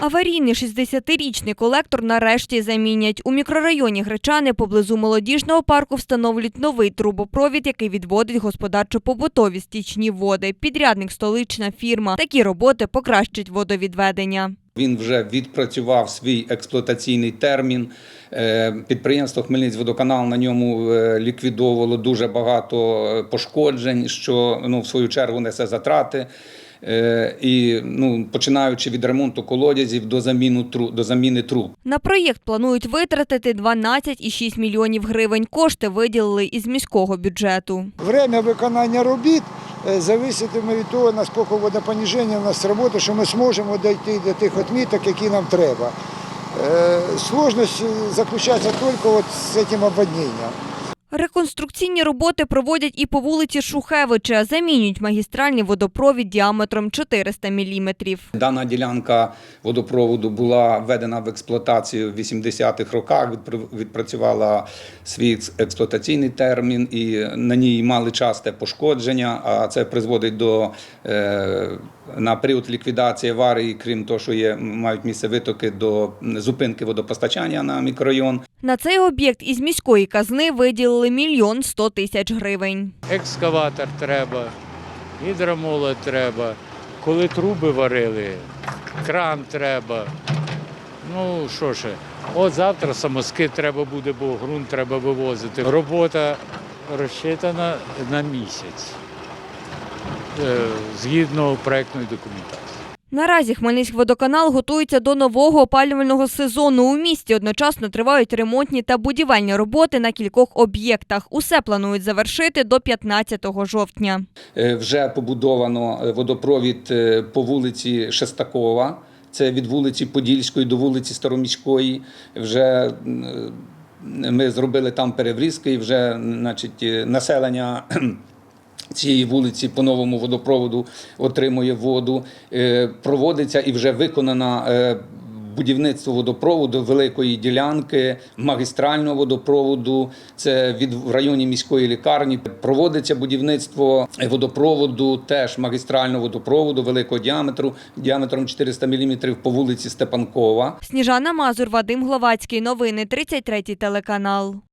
Аварійний 60-річний колектор нарешті замінять. У мікрорайоні Гречани поблизу молодіжного парку встановлюють новий трубопровід, який відводить господарчо-побутові стічні води. Підрядник столична фірма. Такі роботи покращать водовідведення. Він вже відпрацював свій експлуатаційний термін. Е, Підприємство Хмельницькводоканал на ньому е, ліквідовувало дуже багато е, пошкоджень, що ну, в свою чергу несе затрати. І ну, починаючи від ремонту колодязів до заміну тру- до заміни труб. На проєкт планують витратити 12,6 мільйонів гривень. Кошти виділили із міського бюджету. Время виконання робіт зависитиме від того, наскільки водопоніження у нас роботи, що ми зможемо дійти до тих отміток, які нам треба. Е, заключается только вот с этим обводненням. Реконструкційні роботи проводять і по вулиці Шухевича. Замінюють магістральний водопровід діаметром 400 міліметрів. Дана ділянка водопроводу була введена в експлуатацію в 80-х роках. відпр- Відпрацювала свій експлуатаційний термін, і на ній мали часте пошкодження. А це призводить до е, на період ліквідації аварії, крім того, що є мають місце витоки до зупинки водопостачання на мікрорайон. На цей об'єкт із міської казни виділили мільйон 100 тисяч гривень. екскаватор треба, гідромолот треба. Коли труби варили, кран треба. Ну що ще, от завтра самоскид треба буде, бо ґрунт треба вивозити. Робота розчитана на місяць е, згідно проектної документації. Наразі Хмельницькводоканал готується до нового опалювального сезону. У місті одночасно тривають ремонтні та будівельні роботи на кількох об'єктах. Усе планують завершити до 15 жовтня. Е, Вже побудовано е, водопровід е, по вулиці Шестакова. Це від вулиці Подільської до вулиці Староміської. Вже ми зробили там переврізки, і вже значить, населення. Цієї вулиці по новому водопроводу отримує воду. Е, Проводиться і вже виконана е, будівництво водопроводу великої ділянки, магістрального водопроводу. Це від в районі міської лікарні. Проводиться будівництво водопроводу, теж магістрального водопроводу великого діаметру, діаметром 400 мм по вулиці Степанкова. Сніжана Мазур, Вадим Гловацький. Новини 33 телеканал.